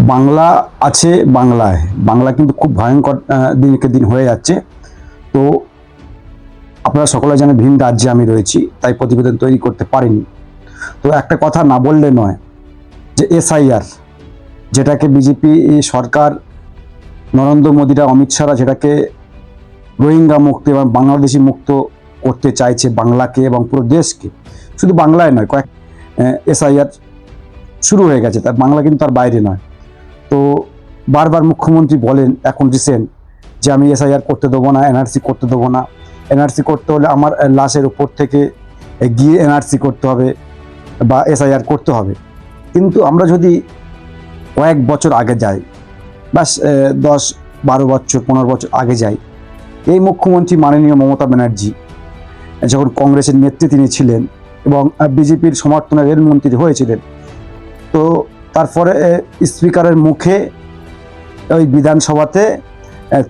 বাংলা আছে বাংলায়। বাংলা কিন্তু খুব ভয়ঙ্কর দিনকে দিন হয়ে যাচ্ছে। তো আপনারা সকলে জানেন ভিন রাজ্যে আমি রয়েছি, তাই প্রতিবেদন তৈরি করতে পারিনি। তো একটা কথা না বললে নয় যে এসআইআর, যেটাকে বিজেপি সরকার, নরেন্দ্র মোদীরা, অমিত শাহরা যেটাকে রোহিঙ্গা মুক্ত এবং বাংলাদেশি মুক্ত করতে চাইছে বাংলাকে এবং পুরো দেশকে, শুধু বাংলায় নয়, কয়েক এসআইআর শুরু হয়ে গেছে, তার বাংলা কিন্তু তার বাইরে নয়। তো বারবার মুখ্যমন্ত্রী বলেন, এখন রিসেন্ট যে আমি এসআইআর করতে দেবো না, এনআরসি করতে দেবো না। এনআরসি করতে হলে আমার লাশের উপর থেকে গিয়ে এনআরসি করতে হবে বা এসআইআর করতে হবে। কিন্তু আমরা যদি কয়েক বছর আগে যাই, বাস দশ, বারো বছর, পনেরো বছর আগে যাই, এই মুখ্যমন্ত্রী মাননীয় মমতা ব্যানার্জি, যখন কংগ্রেসের নেত্রী তিনি ছিলেন এবং বিজেপির সমর্থনে রেলমন্ত্রী হয়েছিলেন, তো তারপরে স্পিকারের মুখে ওই বিধানসভাতে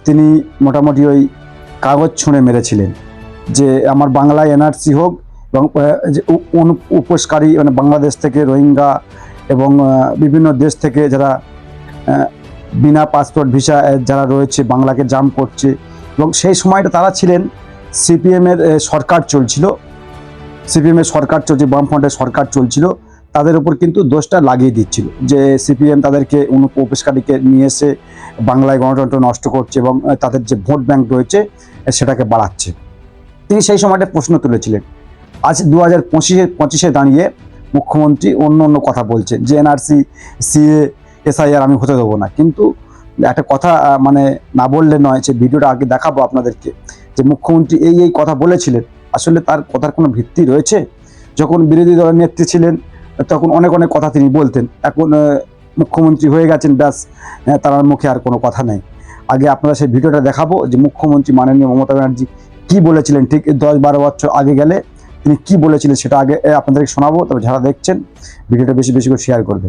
তিনি মোটামুটি ওই কাগজ ছুঁড়ে মেরেছিলেন যে আমার বাংলায় এনআরসি হোক এবং উপোসকারী মানে বাংলাদেশ থেকে রোহিঙ্গা এবং বিভিন্ন দেশ থেকে যারা বিনা পাসপোর্ট ভিসা যারা রয়েছে, বাংলাকে জাম করছে এবং সেই সময়টা তারা ছিলেন সিপিএমের সরকার চলছিল। সিপিএমের সরকার চলছে, বামফ্রন্টের সরকার চলছিল। তাদের উপর কিন্তু দোষটা লাগিয়ে দিচ্ছিল যে সিপিএম তাদেরকে অনুপ্রবেশকারীকে নিয়ে এসে বাংলায় গণতন্ত্র নষ্ট করছে এবং তাদের যে ভোট ব্যাংক রয়েছে সেটাকে বাড়াচ্ছে। তিনি সেই সময়টা প্রশ্ন তুলেছিলেন। আজ দু হাজার পঁচিশে পঁচিশে দাঁড়িয়ে মুখ্যমন্ত্রী অন্য অন্য কথা বলছেন যে, এনআরসি, সিএ, এসআইআর আমি হতে দেবো না। কিন্তু একটা কথা মানে না বললে নয় যে ভিডিওটা আগে দেখাবো আপনাদেরকে। যে মুখ্যমন্ত্রী এই এই কথা বলেছিলেন। আসলে তার কথার কোনো ভিত্তি রয়েছে? যখন বিরোধী দলের নেত্রী ছিলেন তখন অনেক অনেক কথা তিনি বলতেন। এখন মুখ্যমন্ত্রী হয়ে গেছেন, ব্যাস তার মুখে আর কোনো কথা নেই। আগে আপনারা সেই ভিডিওটা দেখাবো যে মুখ্যমন্ত্রী মাননীয় মমতা ব্যানার্জি কি বলেছিলেন, ঠিক দশ বারো বছর আগে গেলে তিনি কি বলেছিলেন সেটা আগে আপনাদেরকে শোনাবো, তবে যারা দেখছেন, ভিডিওটা বেশি বেশি করে শেয়ার করবেন।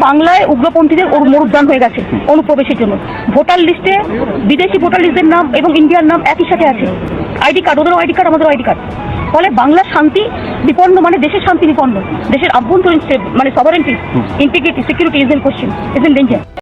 বাংলায় উগ্রপন্থীদের ওর- মরুদ্যান হয়ে গেছে অনুপ্রবেশের জন্য। ভোটার লিস্টে বিদেশি ভোটার লিস্টের নাম এবং ইন্ডিয়ার নাম একই সাথে আছে। আইডি কার্ড, ওদেরও আইডি কার্ড, আমাদেরও আইডি কার্ড। ফলে বাংলার শান্তি বিপন্ন মানে দেশের শান্তি বিপন্ন, দেশের আভ্যন্তরীণ মানে sovereignty integrity security is in question is in danger